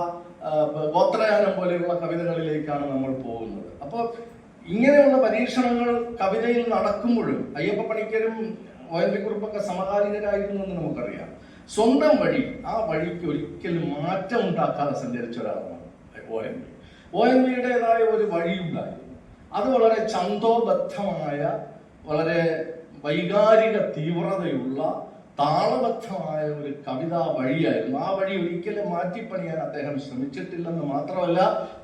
ഗോത്രയാനം പോലെയുള്ള കവിതകളിലേക്കാണ് നമ്മൾ പോകുന്നത്. അപ്പോൾ ഇങ്ങനെയുള്ള പരീക്ഷണങ്ങൾ കവിതയിൽ നടക്കുമ്പോഴും അയ്യപ്പ പണിക്കരും ഒ എൻ കുറിപ്പൊക്കെ സമകാലികരായിരുന്നു എന്ന് നമുക്കറിയാം. സ്വന്തം വഴി ആ വഴിക്ക് ഒരിക്കലും മാറ്റം ഉണ്ടാക്കാതെ സഞ്ചരിച്ച ഒരാളാണ് ഒ എൻ ഒ എൻ വിയുടേതായ ഒരു വഴിയുണ്ടായി. അത് വളരെ ചന്തോബദ്ധമായ വളരെ വൈകാരിക തീവ്രതയുള്ള താളബദ്ധമായ ഒരു കവിതാ വഴിയായിരുന്നു. ആ വഴി ഒരിക്കലും മാറ്റിപ്പണിയാൻ അദ്ദേഹം ശ്രമിച്ചിട്ടില്ലെന്ന് മാത്രമല്ല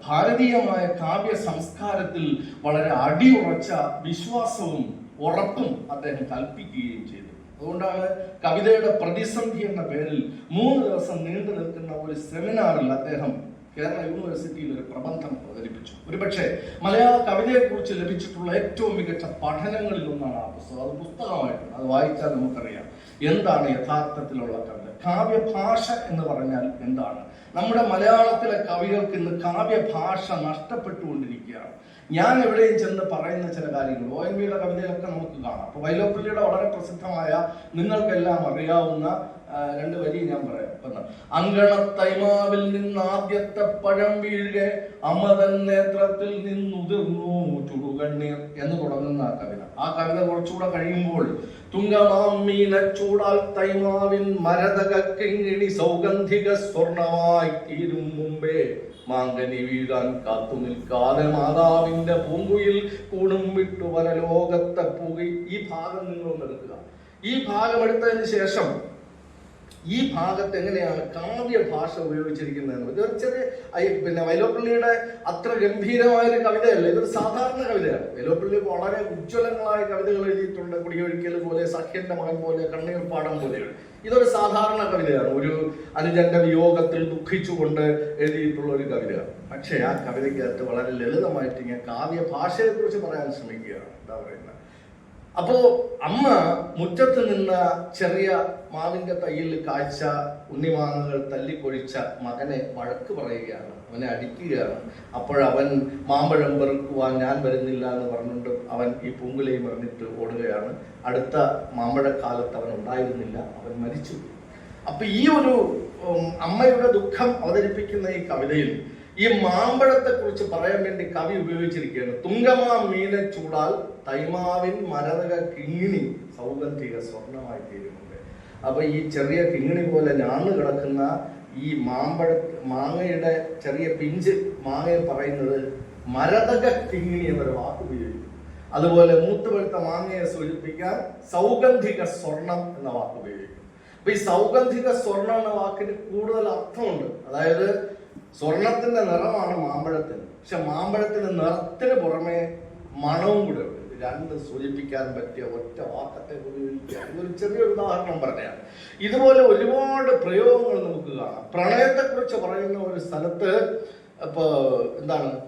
ഭാരതീയമായ കാവ്യ സംസ്കാരത്തിൽ വളരെ അടിയുറച്ച വിശ്വാസവും ഉറപ്പും അദ്ദേഹം കൽപ്പിക്കുകയും ചെയ്തു. അതുകൊണ്ടാണ് കവിതയുടെ പ്രതിസന്ധി എന്ന പേരിൽ മൂന്ന് ദിവസം നീണ്ടു നിൽക്കുന്ന ഒരു സെമിനാറിൽ അദ്ദേഹം കേരള യൂണിവേഴ്സിറ്റിയിൽ ഒരു പ്രബന്ധം അവതരിപ്പിച്ചു. ഒരുപക്ഷെ മലയാള കവിതയെക്കുറിച്ച് ലഭിച്ചിട്ടുള്ള ഏറ്റവും മികച്ച പഠനങ്ങളിൽ ഒന്നാണ് ആ പുസ്തകം. അത് പുസ്തകമായിട്ട് അത് വായിച്ചാൽ നമുക്കറിയാം എന്താണ് യഥാർത്ഥത്തിലുള്ള കവിത. കാവ്യഭാഷ എന്ന് പറഞ്ഞാൽ എന്താണ്? നമ്മുടെ മലയാളത്തിലെ കവികൾക്ക് ഇന്ന് കാവ്യഭാഷ നഷ്ടപ്പെട്ടുകൊണ്ടിരിക്കുകയാണ്. ഞാൻ എവിടെയും ചെന്ന് പറയുന്ന ചില കാര്യങ്ങൾ. ഒ എൻ വിയുടെ കവിതയിലൊക്കെ നമുക്ക് കാണാം. അപ്പൊ വൈലോപ്പള്ളിയുടെ വളരെ പ്രസിദ്ധമായ നിങ്ങൾക്കെല്ലാം അറിയാവുന്ന രണ്ട് വരി ഞാൻ പറയാം. ഒന്ന് അങ്കണത്തൈമാവിൽ നിന്ന് ആദ്യത്തെ പഴം വീഴെ അമതൻ നേത്രത്തിൽ നിന്നുതിർന്നു ചുടുകണ്ണീർ എന്ന് തുടങ്ങുന്ന ആ കവിത. ആ കവിത കുറച്ചുകൂടെ കഴിയുമ്പോൾ തുങ്കമാമീനച്ചൂടാൽ തൈമാവിൻ മരതകിങ്ങിണി സൗഗന്ധിക സ്വർണമായി തീരും മുമ്പേ മാങ്കനി വീഴാൻ കാത്തു നിൽക്കാതെ മാതാവിന്റെ പൂങ്കുയിൽ കൂടും വിട്ടു വര ലോകത്തെ പുകി. ഈ ഭാഗം നിങ്ങളൊന്ന് എടുക്കുക. ഈ ഭാഗം എടുത്തതിന് ശേഷം ഈ ഭാഗത്ത് എങ്ങനെയാണ് കാവ്യ ഭാഷ ഉപയോഗിച്ചിരിക്കുന്നത് ഇതൊരു ചെറിയ പിന്നെ വൈലോപ്പള്ളിയുടെ അത്ര ഗംഭീരമായ ഒരു കവിതയല്ല. ഇതൊരു സാധാരണ കവിതയാണ്. വൈലോപ്പള്ളി വളരെ ഉജ്ജ്വലങ്ങളായ കവിതകൾ എഴുതിയിട്ടുണ്ട്. കുടിയൊഴിക്കൽ പോലെ സഖ്യന്റെ മകൻ പോലെ കണ്ണീർ പാടം പോലെയാണ് ഇതൊരു സാധാരണ കവിതയാണ്. ഒരു അനുജന്റെ വിയോഗത്തിൽ ദുഃഖിച്ചുകൊണ്ട് എഴുതിയിട്ടുള്ള ഒരു കവിതയാണ്. പക്ഷേ ആ കവിതയ്ക്കകത്ത് വളരെ ലളിതമായിട്ട് ഞാൻ കാവ്യ ഭാഷയെക്കുറിച്ച് പറയാൻ ശ്രമിക്കുകയാണ്. എന്താ പറയുന്നത്? അപ്പോ അമ്മ മുറ്റത്ത് നിന്ന ചെറിയ മാവിന്റെ തയ്യിൽ കാഴ്ച ഉണ്ണിമാങ്ങകൾ തല്ലിക്കൊഴിച്ച മകനെ വഴക്ക് പറയുകയാണ്. അവനെ അടിക്കുകയാണ്. അപ്പോഴവൻ മാമ്പഴം പെറുക്കുവാൻ ഞാൻ വരുന്നില്ല എന്ന് പറഞ്ഞുകൊണ്ട് അവൻ ഈ പൂങ്കുലയും എറിഞ്ഞിട്ട് ഓടുകയാണ്. അടുത്ത മാമ്പഴക്കാലത്ത് അവൻ ഉണ്ടായിരുന്നില്ല. അവൻ മരിച്ചു. അപ്പൊ ഈ ഒരു അമ്മയുടെ ദുഃഖം അവതരിപ്പിക്കുന്ന ഈ കവിതയിൽ ഈ മാമ്പഴത്തെ കുറിച്ച് പറയാൻ വേണ്ടി കവി ഉപയോഗിച്ചിരിക്കുകയാണ്. തുങ്കമാ മീനെ ചൂടാൽ തൈമാവിൻ മരതക കിങ്ങിണി സൗഗന്ധിക സ്വർണമായി തീരുന്നുണ്ട്. അപ്പൊ ഈ ചെറിയ കിങ്ങിണി പോലെ ഞാണ് കിടക്കുന്ന ഈ മാമ്പഴ മാങ്ങയുടെ ചെറിയ പിഞ്ച് മാങ്ങയെ പറയുന്നത് മരതക കിങ്ങിണി എന്നൊരു വാക്ക് ഉപയോഗിക്കും. അതുപോലെ മൂത്തുപഴുത്ത മാങ്ങയെ സൂചിപ്പിക്കാൻ സൗഗന്ധിക സ്വർണം എന്ന വാക്ക് ഉപയോഗിക്കും. അപ്പൊ ഈ സൗഗന്ധിക സ്വർണം എന്ന വാക്കിന് കൂടുതൽ അർത്ഥമുണ്ട്. അതായത് സ്വർണത്തിന്റെ നിറമാണ് മാമ്പഴത്തിന്. പക്ഷെ മാമ്പഴത്തിന്റെ നിറത്തിന് പുറമെ മണവും കൂടെ ഉണ്ട്. രണ്ട് സൂചിപ്പിക്കാൻ പറ്റിയ ഒറ്റ വാക്കത്തെ ഒരു ചെറിയ ഉദാഹരണം പറഞ്ഞാൽ ഇതുപോലെ ഒരുപാട് പ്രയോഗങ്ങൾ നമുക്ക് കാണാം. പ്രണയത്തെക്കുറിച്ച് പറയുന്ന ഒരു സ്ഥലത്ത് ഇപ്പൊ എന്താണ്?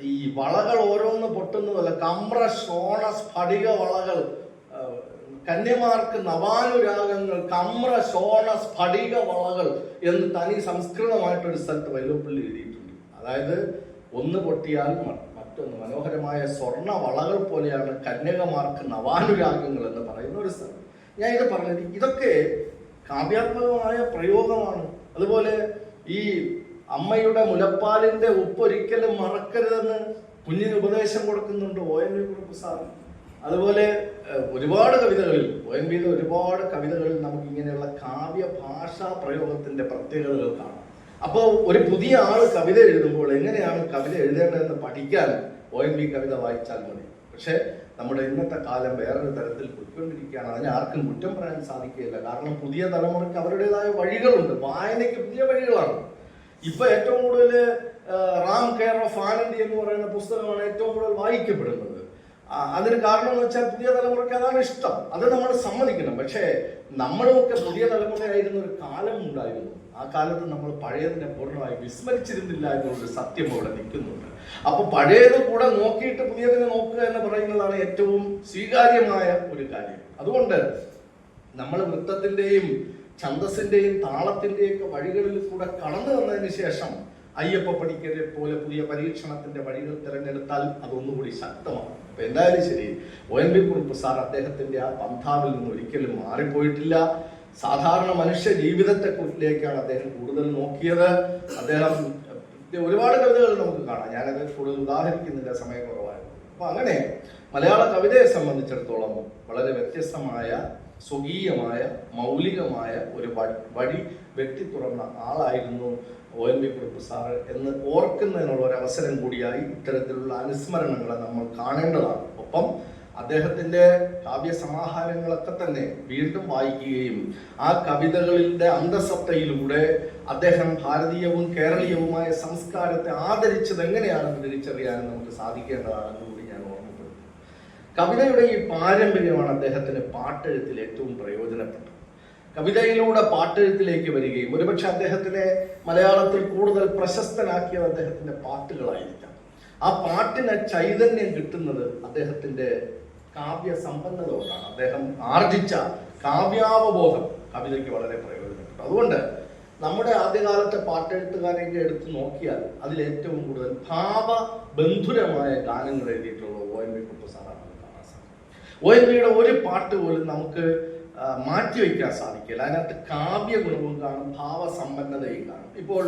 ഈ വളകൾ ഓരോന്ന് പൊട്ടുന്നതല്ല കമ്ര ശോണ സ്ഫടിക വളകൾ കന്യമാർക്ക് നവാനുരാഗങ്ങൾ കമ്ര ശോണ സ്ഫടിക വളകൾ എന്ന് തനി സംസ്കൃതമായിട്ടൊരു സ്ഥലത്ത് വൈലോപ്പള്ളി എഴുതിയിട്ടുണ്ട്. അതായത് ഒന്ന് പൊട്ടിയാൽ മ- മറ്റൊന്ന് മനോഹരമായ സ്വർണ വളകൾ പോലെയാണ് കന്യകമാർക്ക് നവാനുരാഗങ്ങൾ എന്ന് പറയുന്ന ഒരു സ്ഥലം. ഞാൻ ഇത് പറഞ്ഞത് ഇതൊക്കെ കാവ്യാത്മകമായ പ്രയോഗമാണ്. അതുപോലെ ഈ അമ്മയുടെ മുലപ്പാലിന്റെ ഉപ്പൊരിക്കലും മറക്കരുതെന്ന് കുഞ്ഞിന് ഉപദേശം കൊടുക്കുന്നുണ്ട് O N V Kurup sir. അതുപോലെ ഒരുപാട് കവിതകളിൽ ഒ എൻ വിയിലെ ഒരുപാട് കവിതകളിൽ നമുക്ക് ഇങ്ങനെയുള്ള കാവ്യ ഭാഷാ പ്രയോഗത്തിന്റെ പ്രത്യേകതകൾ കാണാം. അപ്പോൾ ഒരു പുതിയ ആൾ കവിത എഴുതുമ്പോൾ എങ്ങനെയാണ് കവിത എഴുതേണ്ടതെന്ന് പഠിക്കാൻ ഒ എൻ വി കവിത വായിച്ചാൽ മതി. പക്ഷേ നമ്മുടെ ഇന്നത്തെ കാലം വേറൊരു തരത്തിൽ പോയിക്കൊണ്ടിരിക്കുകയാണ്. അതിന് ആർക്കും കുറ്റം പറയാൻ സാധിക്കുകയില്ല. കാരണം പുതിയ തലമുറയ്ക്ക് അവരുടേതായ വഴികളുണ്ട്. വായനയ്ക്ക് പുതിയ വഴികളാണ്. ഇപ്പൊ ഏറ്റവും കൂടുതൽ റാം കെയർ ഓഫ് ആനന്ദി എന്ന് പറയുന്ന പുസ്തകമാണ് ഏറ്റവും കൂടുതൽ വായിക്കപ്പെടുന്നത്. അതിന് കാരണം എന്ന് വെച്ചാൽ പുതിയ തലമുറയ്ക്ക് അതാണ് ഇഷ്ടം. അത് നമ്മൾ സമ്മതിക്കണം. പക്ഷേ നമ്മളുമൊക്കെ പുതിയ തലമുറയായിരുന്ന ഒരു കാലം ഉണ്ടായിരുന്നു. ആ കാലത്ത് നമ്മൾ പഴയതിനെ പൂർണമായി വിസ്മരിച്ചിരുന്നില്ല എന്നുള്ളൊരു സത്യം അവിടെ നിൽക്കുന്നുണ്ട്. അപ്പൊ പഴയത് കൂടെ നോക്കിയിട്ട് പുതിയതിനെ നോക്കുക എന്ന് പറയുന്നതാണ് ഏറ്റവും സ്വീകാര്യമായ ഒരു കാര്യം. അതുകൊണ്ട് നമ്മൾ വൃത്തത്തിന്റെയും ഛന്തസിന്റെയും താളത്തിന്റെയും ഒക്കെ വഴികളിൽ കൂടെ കടന്നു വന്നതിന് ശേഷം അയ്യപ്പ പണിക്കരെ പോലെ പുതിയ പരീക്ഷണത്തിന്റെ വഴികൾ തിരഞ്ഞെടുത്താൽ അതൊന്നുകൂടി ശക്തമാണ്. അപ്പൊ എന്തായാലും ശരി O N V Kurup sir അദ്ദേഹത്തിന്റെ ആ പന്ഥാവിൽ നിന്ന് ഒരിക്കലും മാറിപ്പോയിട്ടില്ല. സാധാരണ മനുഷ്യ ജീവിതത്തെ കുറിച്ചിലേക്കാണ് അദ്ദേഹം കൂടുതൽ നോക്കിയത്. അദ്ദേഹം ഒരുപാട് കവിതകൾ നമുക്ക് കാണാം. ഞാനത് കൂടുതൽ ഉദാഹരിക്കുന്നില്ല സമയക്കുറവായിരുന്നു അപ്പൊ അങ്ങനെ മലയാള കവിതയെ സംബന്ധിച്ചിടത്തോളം വളരെ വ്യത്യസ്തമായ സ്വകീയമായ മൗലികമായ ഒരു വഴി വ്യക്തി തുറന്ന ആളായിരുന്നു O N V Kurup sir എന്ന് ഓർക്കുന്നതിനുള്ള ഒരു അവസരം കൂടിയായി ഇത്തരത്തിലുള്ള അനുസ്മരണങ്ങളെ നമ്മൾ കാണേണ്ടതാണ്. ഒപ്പം അദ്ദേഹത്തിന്റെ കാവ്യ സമാഹാരങ്ങളൊക്കെ തന്നെ വീണ്ടും വായിക്കുകയും ആ കവിതകളുടെ അന്തസത്തയിലൂടെ അദ്ദേഹം ഭാരതീയവും കേരളീയവുമായ സംസ്കാരത്തെ ആദരിച്ചത് എങ്ങനെയാണെന്ന് തിരിച്ചറിയാൻ നമുക്ക് സാധിക്കേണ്ടതാണെന്ന് കൂടി ഞാൻ ഓർമ്മപ്പെടുന്നു കവിതയുടെ ഈ പാരമ്പര്യമാണ് അദ്ദേഹത്തിന് പാട്ടെഴുത്തിൽ ഏറ്റവും പ്രയോജനപ്പെട്ടത്. കവിതയിലൂടെ പാട്ടെഴുത്തിലേക്ക് വരികയും ഒരുപക്ഷെ അദ്ദേഹത്തിനെ മലയാളത്തിൽ കൂടുതൽ പ്രശസ്തനാക്കിയത് അദ്ദേഹത്തിന്റെ പാട്ടുകളായിരിക്കാം. ആ പാട്ടിന് ചൈതന്യം കിട്ടുന്നത് അദ്ദേഹത്തിന്റെ കാവ്യ സമ്പന്നത കൊണ്ടാണ് അദ്ദേഹം ആർജിച്ച കാവ്യാവബോധം കവിതയ്ക്ക് വളരെ പ്രയോജനപ്പെട്ടു. അതുകൊണ്ട് നമ്മുടെ ആദ്യകാലത്തെ പാട്ടെഴുത്തുകാരെയൊക്കെ എടുത്തു നോക്കിയാൽ അതിൽ ഏറ്റവും കൂടുതൽ ഭാവബന്ധുരമായ ഗാനങ്ങൾ എഴുതിയിട്ടുള്ള ഒ എൻ വി കുപ്പസാറാണ് കാണാൻ സാധിക്കും ഒ എൻ വിയുടെ ഒരു പാട്ട് പോലും നമുക്ക് മാറ്റിവെക്കാൻ സാധിക്കില്ല. അതിനകത്ത് കാവ്യ ഗുണവും കാണും ഭാവസമ്പന്നതയും കാണും. ഇപ്പോൾ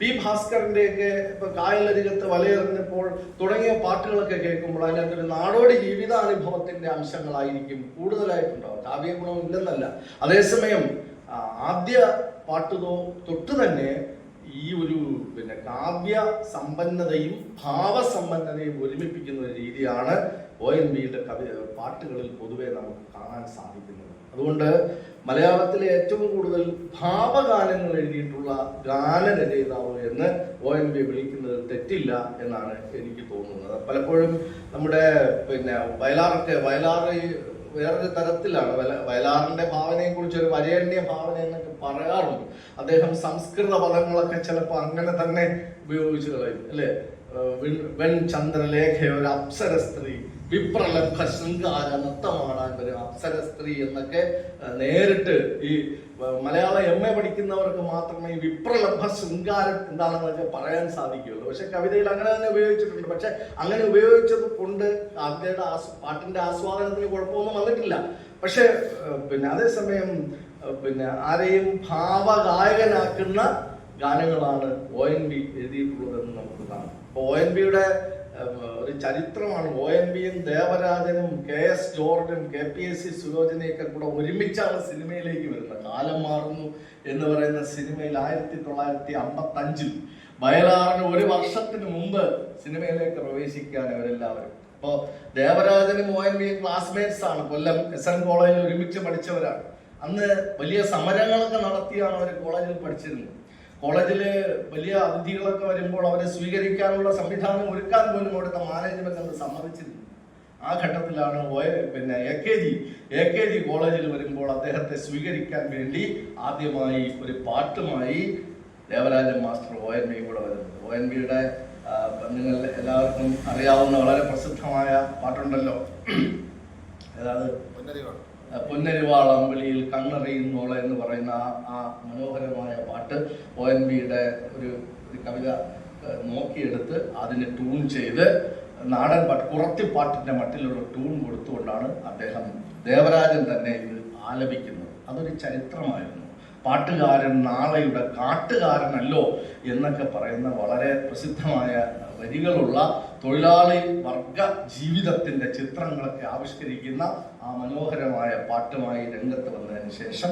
പി ഭാസ്കറിന്റെയൊക്കെ ഇപ്പൊ കായലരികത്ത് വലയെറിഞ്ഞപ്പോൾ തുടങ്ങിയ പാട്ടുകളൊക്കെ കേൾക്കുമ്പോൾ അതിനകത്തൊരു നാടോടി ജീവിതാനുഭവത്തിന്റെ അംശങ്ങളായിരിക്കും കൂടുതലായിട്ടുണ്ടാവും കാവ്യ ഇല്ലെന്നല്ല. അതേസമയം ആദ്യ പാട്ട് തൊട്ട് തന്നെ ഈ ഒരു പിന്നെ കാവ്യ സമ്പന്നതയും ഭാവസമ്പന്നതയും ഒരുമിപ്പിക്കുന്ന ഒരു രീതിയാണ് ഒ എൻ ബിയുടെ കവി പാട്ടുകളിൽ പൊതുവെ നമുക്ക് കാണാൻ സാധിക്കുന്നത്. അതുകൊണ്ട് മലയാളത്തിലെ ഏറ്റവും കൂടുതൽ ഭാവഗാനങ്ങൾ എഴുതിയിട്ടുള്ള ഗാനരചയിതാവ് എന്ന് ഒ എൻ വി വിളിക്കുന്നത് തെറ്റില്ല എന്നാണ് എനിക്ക് തോന്നുന്നത്. പലപ്പോഴും നമ്മുടെ പിന്നെ വയലാറൊക്കെ വയലാറ് ഈ വേറൊരു തരത്തിലാണ്. വയല- വയലാറിന്റെ ഭാവനയെ കുറിച്ച് ഒരു വരേണ്യ ഭാവന എന്നൊക്കെ പറയാറുണ്ട്. അദ്ദേഹം സംസ്കൃത പദങ്ങളൊക്കെ ചിലപ്പോൾ അങ്ങനെ തന്നെ ഉപയോഗിച്ചു കളയും. അല്ലേ? വെൺ ചന്ദ്രലേഖ ഒരു അപ്സര സ്ത്രീ വിപ്രലംഘ ശൃംഗാര നൃത്തമാടാൻ ഒരു അപ്സര സ്ത്രീ എന്നൊക്കെ നേരിട്ട് ഈ മലയാള എം എ പഠിക്കുന്നവർക്ക് മാത്രമേ ഈ വിപ്രലഭ ശൃംഗാരം എന്താണെന്നൊക്കെ പറയാൻ സാധിക്കുകയുള്ളൂ. പക്ഷെ കവിതയിൽ അങ്ങനെ തന്നെ ഉപയോഗിച്ചിട്ടുണ്ട്. പക്ഷെ അങ്ങനെ ഉപയോഗിച്ചത് കൊണ്ട് കവിതയുടെ ആസ് പാട്ടിന്റെ ആസ്വാദനത്തിന് കുഴപ്പമൊന്നും വന്നിട്ടില്ല. പക്ഷെ പിന്നെ അതേസമയം പിന്നെ ആരെയും ഭാവഗായകനാക്കുന്ന ഗാനങ്ങളാണ് ഒ എൻ ബി എഴുതിയിട്ടുള്ളതെന്ന് നമുക്ക് കാണാം. ഒ എൻ ബിയുടെ ഒരു ചരിത്രമാണ്. ഒ എൻ ബിയും ദേവരാജനും കെ എസ് ജോർജും കെ പി എസ് സി സുലോചനയൊക്കെ കൂടെ ഒരുമിച്ചാണ് സിനിമയിലേക്ക് വരുന്നത്. കാലം മാറുന്നു എന്ന് പറയുന്ന സിനിമയിൽ ആയിരത്തി തൊള്ളായിരത്തി അമ്പത്തി അഞ്ചിൽ വയലാറിന് ഒരു വർഷത്തിന് മുമ്പ് സിനിമയിലേക്ക് പ്രവേശിക്കാൻ അവരെല്ലാവരും അപ്പോ ദേവരാജനും ഒ എൻ ബിയും ക്ലാസ്മേറ്റ്സ് ആണ്. കൊല്ലം എസ് എൻ കോളേജിൽ ഒരുമിച്ച് പഠിച്ചവരാണ്. അന്ന് വലിയ സമരങ്ങളൊക്കെ നടത്തിയാണ് അവർ കോളേജിൽ പഠിച്ചിരുന്നത്. കോളേജിൽ വലിയ അതിഥികളൊക്കെ വരുമ്പോൾ അവരെ സ്വീകരിക്കാനുള്ള സംവിധാനം ഒരുക്കാൻ പോലും അവിടുത്തെ മാനേജ്മെന്റ് അത് സമ്മതിച്ചിരുന്നു. ആ ഘട്ടത്തിലാണ് പിന്നെ A K G A K G കോളേജിൽ വരുമ്പോൾ അദ്ദേഹത്തെ സ്വീകരിക്കാൻ വേണ്ടി ആദ്യമായി ഒരു പാട്ടുമായി Devarajan master O N B കൂടെ വരുന്നത് ഒ എൻ ബിയുടെ നിങ്ങൾ എല്ലാവർക്കും അറിയാവുന്ന വളരെ പ്രസിദ്ധമായ പാട്ടുണ്ടല്ലോ. ഏതാത് പൊന്നരിവാൾ അമ്പലിയിൽ കണ്ണറിയുന്നോള എന്ന് പറയുന്ന ആ മനോഹരമായ പാട്ട് ഒ എൻ ബിയുടെ ഒരു കവിത നോക്കിയെടുത്ത് അതിനെ ട്യൂൺ ചെയ്ത് നാടൻ പാട്ട് കുറത്തിപ്പാട്ടിന്റെ മട്ടിലുള്ള ട്യൂൺ കൊടുത്തുകൊണ്ടാണ് അദ്ദേഹം ദേവരാജൻ തന്നെ ഇത് ആലപിക്കുന്നത്. അതൊരു ചരിത്രമായിരുന്നു. പാട്ടുകാരൻ നാളെയുടെ കാട്ടുകാരനല്ലോ എന്നൊക്കെ പറയുന്ന വളരെ പ്രസിദ്ധമായ വരികളുള്ള തൊഴിലാളി വർഗ ജീവിതത്തിന്റെ ചിത്രങ്ങളൊക്കെ ആവിഷ്കരിക്കുന്ന ആ മനോഹരമായ പാട്ടുമായി രംഗത്ത് വന്നതിന് ശേഷം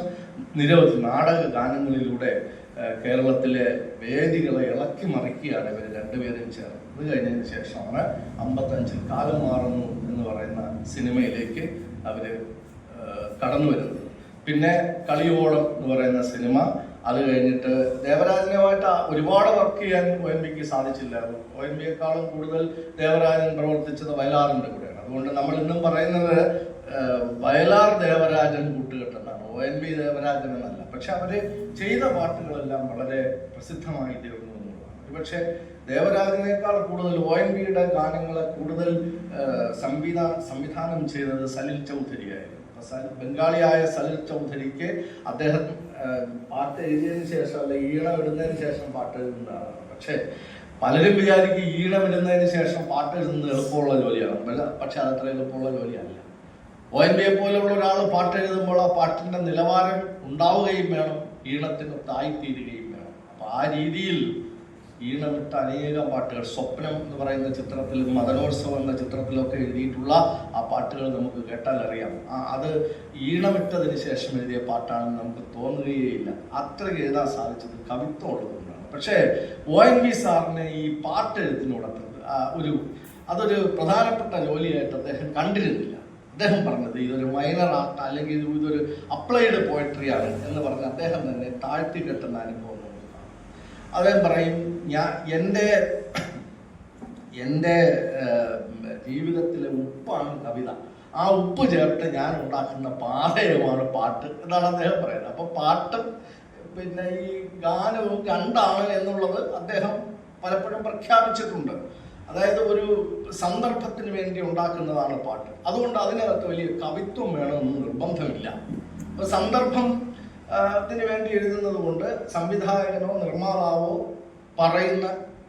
നിരവധി നാടക ഗാനങ്ങളിലൂടെ കേരളത്തിലെ വേദികളെ ഇളക്കി മറിക്കുകയാണ് ഇവർ രണ്ടുപേരും ചേർന്ന് അത് കഴിഞ്ഞതിന് ശേഷമാണ് അമ്പത്തഞ്ചിൽ കാലം മാറുന്നു എന്ന് പറയുന്ന സിനിമയിലേക്ക് അവർ കടന്നു വരുന്നത്. പിന്നെ കളിയോളം എന്ന് പറയുന്ന സിനിമ അത് കഴിഞ്ഞിട്ട് ദേവരാജനുമായിട്ട് ഒരുപാട് വർക്ക് ചെയ്യാൻ ഒ എൻ ബിക്ക് സാധിച്ചില്ലായിരുന്നു. ഒ എൻ ബിയെക്കാളും കൂടുതൽ ദേവരാജൻ പ്രവർത്തിച്ചത് വയലാറിന്റെ കൂടെയാണ്. അതുകൊണ്ട് നമ്മൾ ഇന്നും പറയുന്നത് വയലാർ ദേവരാജൻ കൂട്ടുകെട്ടെന്നാണ്. ഒ എൻ വി ദേവരാജൻ എന്നല്ല പക്ഷെ അവർ ചെയ്ത പാട്ടുകളെല്ലാം വളരെ പ്രസിദ്ധമായി തീർന്നു എന്നുള്ളതാണ്. പക്ഷെ ദേവരാജനേക്കാൾ കൂടുതൽ ഒ എൻ വിയുടെ ഗാനങ്ങളെ കൂടുതൽ സംവിധാന സംവിധാ സംവിധാനം ചെയ്തത് സലിൽ ചൗധരിയായിരുന്നു ആയിരുന്നു. ബംഗാളിയായ സലിൽ ചൗധരിക്ക് അദ്ദേഹം പാട്ട് എഴുതിയതിനു ശേഷം അല്ലെ ഈണം ഇടുന്നതിന് ശേഷം പാട്ട് എഴുതുന്നതാണ്. പക്ഷെ പലരും വിചാരിക്കും ഈണം ഇടുന്നതിന് ശേഷം പാട്ട് എഴുതുന്നത് എളുപ്പമുള്ള ജോലിയാണ്. പക്ഷെ അത് അത്ര എളുപ്പമുള്ള ജോലിയല്ല. ഒ എൻ ബിയെ പോലെയുള്ള ഒരാൾ പാട്ട് എഴുതുമ്പോൾ ആ പാട്ടിന്റെ നിലവാരം ഉണ്ടാവുകയും വേണം ഈണത്തിന് തായിത്തീരുകയും വേണം. അപ്പൊ ആ രീതിയിൽ ഈണമിട്ട അനേകം പാട്ടുകൾ സ്വപ്നം എന്ന് പറയുന്ന ചിത്രത്തിലും മദനോത്സവം എന്ന ചിത്രത്തിലൊക്കെ എഴുതിയിട്ടുള്ള ആ പാട്ടുകൾ നമുക്ക് കേട്ടാൽ അറിയാം. അത് ഈണമിട്ടതിന് ശേഷം എഴുതിയ പാട്ടാണെന്ന് നമുക്ക് തോന്നുകയില്ല അത്രയ്ക്ക് എഴുതാൻ സാധിച്ചത് കവിത്വം ഉള്ളതുകൊണ്ടാണ് പക്ഷേ ഒ എൻ വി സാറിന് ഈ പാട്ട് അത്ര ഒരു അതൊരു പ്രധാനപ്പെട്ട ജോലിയായിട്ട് അദ്ദേഹം കണ്ടിരുന്നില്ല. അദ്ദേഹം പറഞ്ഞത് ഇതൊരു മൈനർ ആർട്ട് അല്ലെങ്കിൽ ഇതൊരു അപ്ലൈഡ് പോയട്രിയാണ് എന്ന് പറഞ്ഞ് അദ്ദേഹം തന്നെ താഴ്ത്തി കെട്ടുന്ന അനുഭവം അദ്ദേഹം പറയും ഞാൻ എന്റെ എന്റെ ജീവിതത്തിലെ ഉപ്പാണ് കവിത. ആ ഉപ്പ് ചേർത്ത് ഞാൻ ഉണ്ടാക്കുന്ന പാതയമാണ് പാട്ട് എന്നാണ് അദ്ദേഹം പറയുന്നത്. അപ്പൊ പാട്ടും പിന്നെ ഈ ഗാനവും രണ്ടാണ് എന്നുള്ളത് അദ്ദേഹം പലപ്പോഴും പ്രഖ്യാപിച്ചിട്ടുണ്ട്. അതായത് ഒരു സന്ദർഭത്തിന് വേണ്ടി ഉണ്ടാക്കുന്നതാണ് പാട്ട്. അതുകൊണ്ട് അതിനകത്ത് വലിയ കവിത്വം വേണമെന്ന് നിർബന്ധമില്ല. അപ്പൊ സന്ദർഭം ത്തിന് വേണ്ടി എഴുതുന്നത് കൊണ്ട് സംവിധായകനോ നിർമ്മാതാവോ പറയുന്ന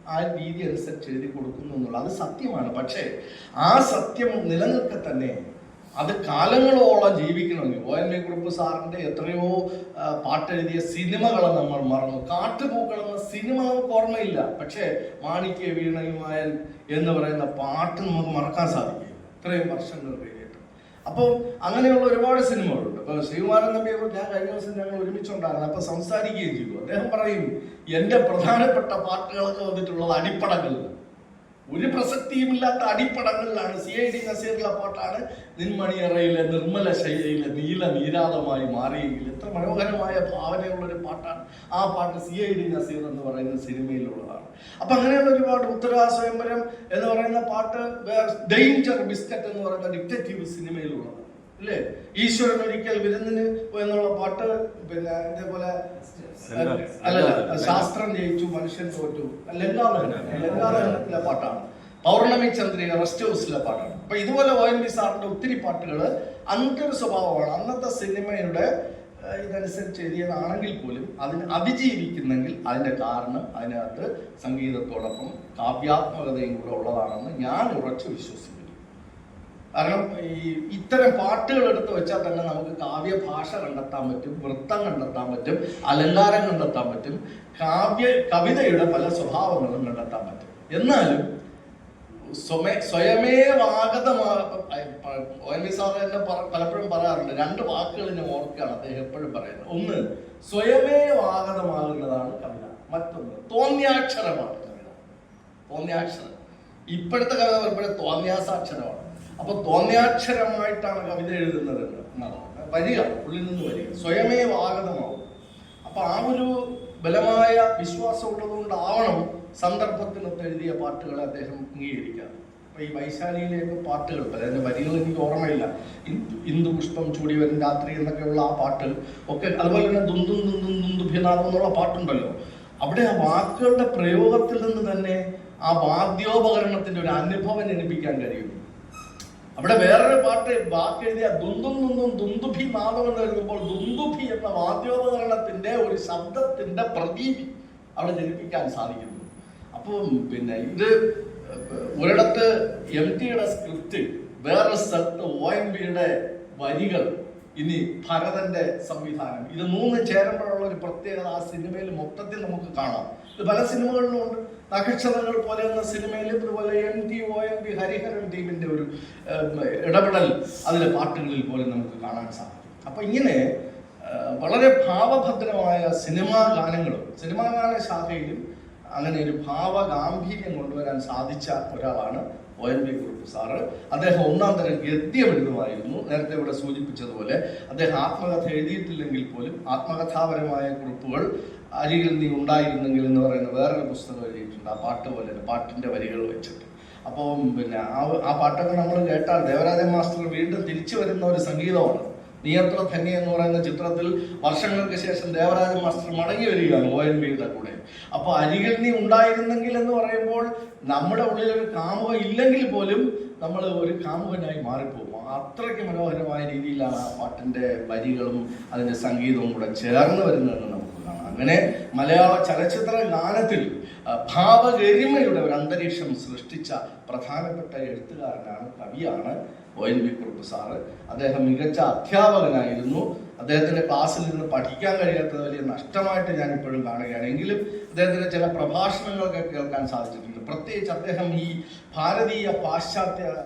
ആ രീതി അനുസരിച്ച് എഴുതി കൊടുക്കുന്നു എന്നുള്ളത്. അത് സത്യമാണ്. പക്ഷേ ആ സത്യം നിലനിൽക്കെ തന്നെ അത് കാലങ്ങളോളം ജീവിക്കണമെങ്കിൽ ഒ എൻ വി കുറുപ്പ് സാറിന്റെ എത്രയോ പാട്ടെഴുതിയ സിനിമകളെ നമ്മൾ മറന്നു. കാട്ടുപൂക്കൾ എന്ന സിനിമ നമുക്ക് ഓർമ്മയില്ല. പക്ഷേ മാണിക്യ വീണയുമായൻ എന്ന് പറയുന്ന പാട്ട് നമുക്ക് മറക്കാൻ സാധിക്കും. ഇത്രയും വർഷങ്ങൾ കഴിഞ്ഞിട്ട്. അപ്പം അങ്ങനെയുള്ള ഒരുപാട് സിനിമകളുണ്ട്. അപ്പൊ ശ്രീകുമാരൻ നമ്പിയെ കുറിച്ച് ഞാൻ കഴിഞ്ഞ ദിവസം ഞങ്ങൾ ഒരുമിച്ചുണ്ടായിരുന്നു. അപ്പൊ സംസാരിക്കുകയും ചെയ്തു. അദ്ദേഹം പറയും എന്റെ പ്രധാനപ്പെട്ട പാട്ടുകളൊക്കെ വന്നിട്ടുള്ളത് അടിപ്പടങ്ങളിൽ ഒരു പ്രസക്തിയുമില്ലാത്ത അടിപ്പടങ്ങളിലാണ് സി ഐ ഡി നസീറിലെ പാട്ടാണ് നിന്മണിയറയിലെ നിർമ്മല ശൈലിയിലെ നീല നീരാതമായി മാറിയെങ്കിൽ എത്ര മനോഹരമായ ഭാവനയുള്ള ഒരു പാട്ടാണ്. ആ പാട്ട് സി ഐ ഡി നസീർ എന്ന് പറയുന്ന സിനിമയിലുള്ളതാണ്. അപ്പൊ അങ്ങനെയുള്ള ഒരുപാട് ഉത്തരാ സ്വയംവരം എന്ന് പറയുന്ന പാട്ട് ഡെയിഞ്ചർ ബിസ്ക്കറ്റ് എന്ന് പറയുന്ന ഡിറ്റക്റ്റീവ് സിനിമയിലുള്ളതാണ്. അല്ലേ? ഈശ്വരൻ ഒരിക്കൽ വിരുന്നിന് എന്നുള്ള പാട്ട് പിന്നെ ഇതേപോലെ അല്ലല്ല ശാസ്ത്രം ജയിച്ചു മനുഷ്യൻ തോറ്റു. ലങ്കാദഹനത്തിലെ പാട്ടാണ്. പൗർണമി ചന്ദ്രിക റെസ്റ്റ് ഹൗസിലെ പാട്ടാണ്. അപ്പൊ ഇതുപോലെ ഒ എൻ വി സാറിന്റെ ഒത്തിരി പാട്ടുകൾ അന്നത്തെ ഒരു സ്വഭാവമാണ്. അന്നത്തെ സിനിമയുടെ ഇതനുസരിച്ച് എഴുതിയതാണെങ്കിൽ പോലും അതിന് അതിജീവിക്കുന്നെങ്കിൽ അതിന്റെ കാരണം അതിനകത്ത് സംഗീതത്തോടൊപ്പം കാവ്യാത്മകതയും കൂടെ ഉള്ളതാണെന്ന് ഞാൻ ഉറച്ചു വിശ്വസിക്കുന്നു. കാരണം ഈ ഇത്തരം പാട്ടുകൾ എടുത്തു വെച്ചാൽ തന്നെ നമുക്ക് കാവ്യ ഭാഷ കണ്ടെത്താൻ പറ്റും വൃത്തം കണ്ടെത്താൻ പറ്റും അലങ്കാരം കണ്ടെത്താൻ പറ്റും കാവ്യ കവിതയുടെ പല സ്വഭാവങ്ങളും കണ്ടെത്താൻ പറ്റും. എന്നാലും സ്വമേ സ്വയമേവാഗതമാ ഒ എൻ വി പലപ്പോഴും പറയാറുണ്ട് രണ്ട് വാക്കുകൾ ഞാൻ ഓർക്കുകയാണ് അദ്ദേഹം എപ്പോഴും പറയുന്നത്. ഒന്ന് സ്വയമേവാഗതമാകുന്നതാണ് കവിത. മറ്റൊന്ന് തോന്നിയാക്ഷരമാണ് കവിത. തോന്നിയാക്ഷരം. ഇപ്പോഴത്തെ കവിത പറയുമ്പോഴേ തോന്നിയാസാക്ഷരമാണ്. അപ്പൊ തോന്നിയാക്ഷരമായിട്ടാണ് കവിത എഴുതുന്നത് വരിക ഉള്ളിൽ നിന്ന് വരിക. സ്വയമേ വാഗതമാവും. അപ്പൊ ആ ഒരു ബലമായ വിശ്വാസം ഉള്ളതുകൊണ്ടാവണം സന്ദർഭത്തിനൊത്ത് എഴുതിയ പാട്ടുകളെ അദ്ദേഹം അംഗീകരിക്കാം അപ്പൊ ഈ വൈശാലിയിലേക്ക് പാട്ടുകൾ അതിന്റെ വരികൾ എനിക്ക് ഓർമ്മയില്ല. ഇന്ദു- പുഷ്പം ചൂടി വരും രാത്രി എന്നൊക്കെയുള്ള ആ പാട്ട് ഒക്കെ അതുപോലെ തന്നെ ദുന്തും ദുന്തും ദുന്ദുഭിനാഥം എന്നുള്ള പാട്ടുണ്ടല്ലോ. അവിടെ ആ വാക്കുകളുടെ പ്രയോഗത്തിൽ നിന്ന് തന്നെ ആ വാദ്യോപകരണത്തിന്റെ ഒരു അനുഭവം ജനിപ്പിക്കാൻ കഴിയും അവിടെ വേറൊരു പാട്ട് വാക്ക് എഴുതിയ ദുന്തും ദുന്തും ദുന്ദുഭി നാദം എന്ന് എഴുതുമ്പോൾ ദുന്ദുഭി എന്ന വാദ്യോപകരണത്തിന്റെ ഒരു ശബ്ദത്തിന്റെ പ്രതീതി അവിടെ ജനിപ്പിക്കാൻ സാധിക്കുന്നു. അപ്പം പിന്നെ ഇത് ഒരിടത്ത് എം ടിയുടെ സ്ക്രിപ്റ്റ് വേറൊരു സ്ഥലത്ത് ഒ എം ബിയുടെ വരികൾ ഇനി ഭരതന്റെ സംവിധാനം. ഇത് മൂന്ന് ചേരുമ്പോഴുള്ള ഒരു പ്രത്യേകത ആ സിനിമയിൽ മൊത്തത്തിൽ നമുക്ക് കാണാം. പല സിനിമകളിലും ഉണ്ട് നക്ഷത്രങ്ങൾ പോലെ എന്ന സിനിമയിലും ഇതുപോലെ M T O M P Hariharan ടീമിന്റെ ഒരു ഇടപെടൽ അതിലെ പാട്ടുകളിൽ പോലും നമുക്ക് കാണാൻ സാധിക്കും. അപ്പൊ ഇങ്ങനെ വളരെ ഭാവഭദ്രമായ സിനിമാ ഗാനങ്ങളും സിനിമാ ഗാന ശാഖയിലും അങ്ങനെ ഒരു ഭാവ ഗാംഭീര്യം കൊണ്ടുവരാൻ സാധിച്ച ഒരാളാണ് O N V Kurup sir അദ്ദേഹം ഒന്നാം തരം ഗദ്യ എഴുതുമായിരുന്നു. നേരത്തെ ഇവിടെ സൂചിപ്പിച്ചതുപോലെ അദ്ദേഹം ആത്മകഥ എഴുതിയിട്ടില്ലെങ്കിൽ പോലും ആത്മകഥാപരമായ കുറിപ്പുകൾ അരികിൽ നീ ഉണ്ടായിരുന്നെങ്കിൽ എന്ന് പറയുന്ന വേറൊരു പുസ്തകം എഴുതിയിട്ടുണ്ട്. ആ പാട്ട് പോലെ പാട്ടിന്റെ വരികൾ വെച്ചിട്ട്. അപ്പം പിന്നെ ആ ആ പാട്ടൊക്കെ നമ്മൾ കേട്ടാൽ ദേവരാജൻ മാസ്റ്റർ വീണ്ടും തിരിച്ചു വരുന്ന ഒരു സംഗീതമാണ്. നീയത്ര ധന്യ എന്ന് പറയുന്ന ചിത്രത്തിൽ വർഷങ്ങൾക്ക് ശേഷം ദേവരാജൻ മാസ്റ്റർ മടങ്ങി വരികയാണ് ഒ എൻ ബിയുടെ കൂടെ. അപ്പൊ അരികിൽ നീ ഉണ്ടായിരുന്നെങ്കിൽ എന്ന് പറയുമ്പോൾ നമ്മുടെ ഉള്ളിൽ ഒരു കാമുക ഇല്ലെങ്കിൽ പോലും നമ്മൾ ഒരു കാമുകനായി മാറിപ്പോകും. അത്രയ്ക്ക് മനോഹരമായ രീതിയിലാണ് ആ പാട്ടിന്റെ വരികളും അതിന്റെ സംഗീതവും കൂടെ ചേർന്ന് വരുന്നതെന്ന് നമുക്ക് കാണാം. അങ്ങനെ മലയാള ചലച്ചിത്ര ഗാനത്തിൽ ഭാവഗരിമയുടെ ഒരു അന്തരീക്ഷം സൃഷ്ടിച്ച പ്രധാനപ്പെട്ട എഴുത്തുകാരനാണ് കവിയാണ് O N V Kurup sir. അദ്ദേഹം മികച്ച അധ്യാപകനായിരുന്നു. അദ്ദേഹത്തിന്റെ ക്ലാസ്സിൽ നിന്ന് പഠിക്കാൻ കഴിയാത്തത് വലിയ നഷ്ടമായിട്ട് ഞാൻ ഇപ്പോഴും കാണുകയാണ്. എങ്കിലും അദ്ദേഹത്തിന്റെ ചില പ്രഭാഷണങ്ങളൊക്കെ കേൾക്കാൻ സാധിച്ചിട്ടുണ്ട്. പ്രത്യേകിച്ച് അദ്ദേഹം ഈ ഭാരതീയ പാശ്ചാത്യ